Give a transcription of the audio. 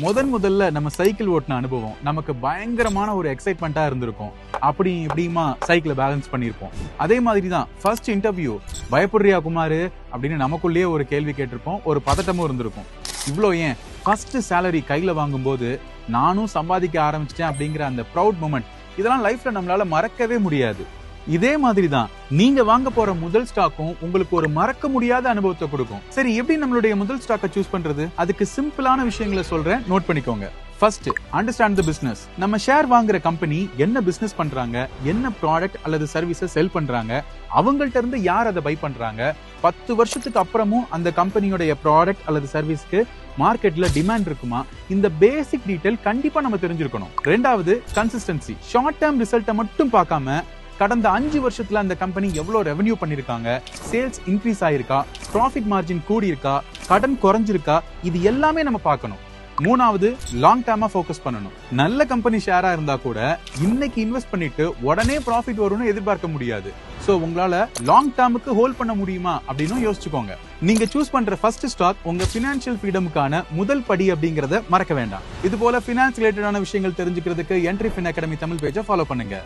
முதன் முதல்ல நம்ம சைக்கிள் ஓட்டின அனுபவம். நமக்கு பயங்கரமான ஒரு எக்ஸைட்மெண்ட்டா இருந்திருக்கும். அப்படி இப்படியுமா சைக்கிளை பேலன்ஸ் பண்ணியிருப்போம். அதே மாதிரி தான் ஃபர்ஸ்ட் இன்டர்வியூ பயப்படுறியா குமார்? அப்படின்னு நமக்குள்ளேயே ஒரு கேள்வி கேட்டிருப்போம். ஒரு பதட்டமும் இருந்திருக்கும். இவ்வளோ ஏன்? ஃபர்ஸ்ட் சேலரி கையில வாங்கும்போது நானும் சம்பாதிக்க ஆரம்பிச்சிட்டேன் அப்படிங்கிற அந்த ப்ரௌட் மூமெண்ட் இதெல்லாம் லைஃப்ல நம்மளால மறக்கவே முடியாது. இதே மாதிரி தான் நீங்க வாங்க போற முதல் ஸ்டாக்கும் உங்களுக்கு ஒரு மறக்க முடியாத அனுபவத்தை கொடுக்கும். சரி எப்படி நம்மளுடைய முதல் ஸ்டாக்கை சூஸ் பண்றது? அதுக்கு சிம்பிளான விஷயங்களை சொல்றேன். நோட் பண்ணிக்கோங்க. ஃபர்ஸ்ட் அண்டர்ஸ்டாண்ட் த பிசினஸ் நம்ம ஷேர் வாங்குற கம்பெனி என்ன பிசினஸ் பண்றாங்க? என்ன ப்ராடக்ட் அல்லது சர்வீஸை செல் பண்றாங்க? அவங்கள்ட்ட இருந்து யார் அதை பை பண்றாங்க? பத்து வருஷத்துக்கு அப்புறமும் அந்த கம்பெனியோடைய ப்ராடக்ட் அல்லது சர்வீஸ்க்கு மார்க்கெட்ல டிமாண்ட் இருக்குமா? இந்த பேசிக் டீடைல் கண்டிப்பா நம்ம தெரிஞ்சிருக்கணும். ரெண்டாவது கன்சிஸ்டன்சி ஷார்ட் டேர்ம் ரிசல்ட்டை மட்டும் பார்க்காம கடந்த அஞ்சு வருஷத்துல அந்த கம்பெனி எவ்வளவு ரெவன்யூ பண்ணிருக்காங்க? சேல்ஸ் இன்க்ரீஸ் ஆயிருக்கா? ப்ராஃபிட் மார்ஜின் கூடி இருக்கா கடன் குறைஞ்சிருக்கா? இது எல்லாமே நம்ம பார்க்கணும். மூணாவது லாங் டேர்மா ஃபோக்கஸ் பண்ணணும். நல்ல கம்பெனி ஷேரா இருந்தா கூட இன்னைக்கு இன்வெஸ்ட் பண்ணிட்டு உடனே ப்ராஃபிட் வரும்னு எதிர்பார்க்க முடியாது. சோ உங்களால லாங் டேர்முக்கு ஹோல்ட் பண்ண முடியுமா? அப்படின்னு யோசிச்சுக்கோங்க. நீங்க சூஸ் பண்ற ஃபர்ஸ்ட் ஸ்டாக் உங்க பினான்சியல் ஃப்ரீடமுக்கான முதல் படி அப்படிங்கறத மறக்க வேண்டாம். இது போல பினான்ஸ் ரிலேட்டடான விஷயங்கள் தெரிஞ்சுக்கிறதுக்கு என்ட்ரி ஃபின் அகாடமி தமிழ் பேஜை ஃபாலோ பண்ணுங்க.